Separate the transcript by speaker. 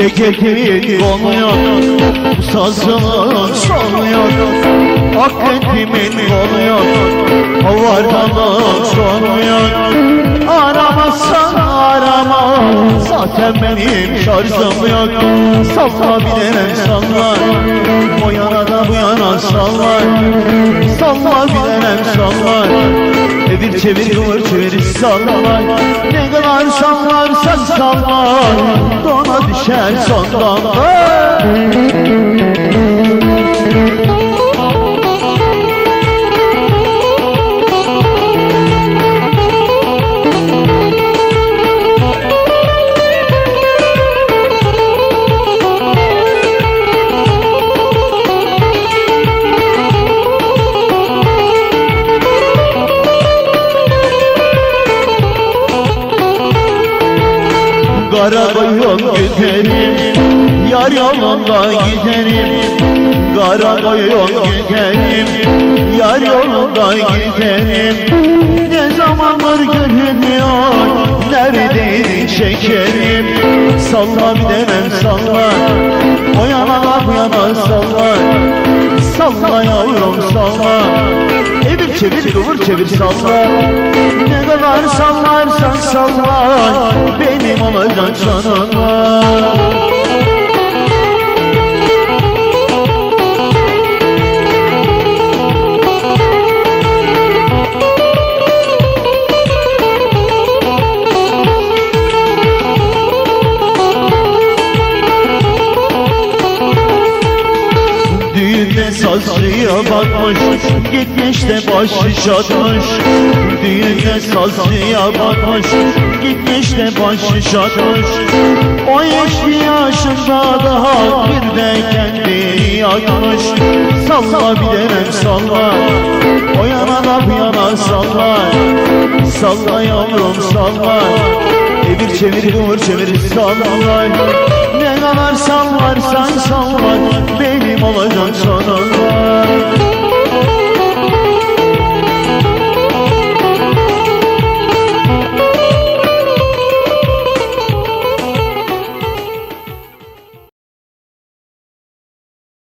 Speaker 1: Ceketimin oluyor Sazımın soluyor Akretimin oluyor Vardanın sonuyor Aramazsan arama Zaten benim şarjım yok. Salla bir denem salla O yana da bu yana sallar. Salla bir denem sallar çevir kıvır çevir sallar Ne kadar sallarsan sallar Dona düşer son damla Kara koyun giderim Yar yolunda giderim Kara koyun giderim Yar yolunda giderim Ne zamanlar görünüyor Neredeydin şekerim Salla bir demem salla çevir kıvır çevir salla. Ne kadar sallarsan salla. Benim olacak sonunda Düğünde sazlıya bakmış Gitmiş de başı şatmış Düğünde sazlıya bakmış Gitmiş de başı şatmış O yaşlı yaşında daha Bir de kendini yakmış. Salla bir denem salla. O yana da bu yana salla. Salla yavrum salla. Evir çevir kıvır çevir sallar Ne kadar sallarsan sallar Benim olacak sonunda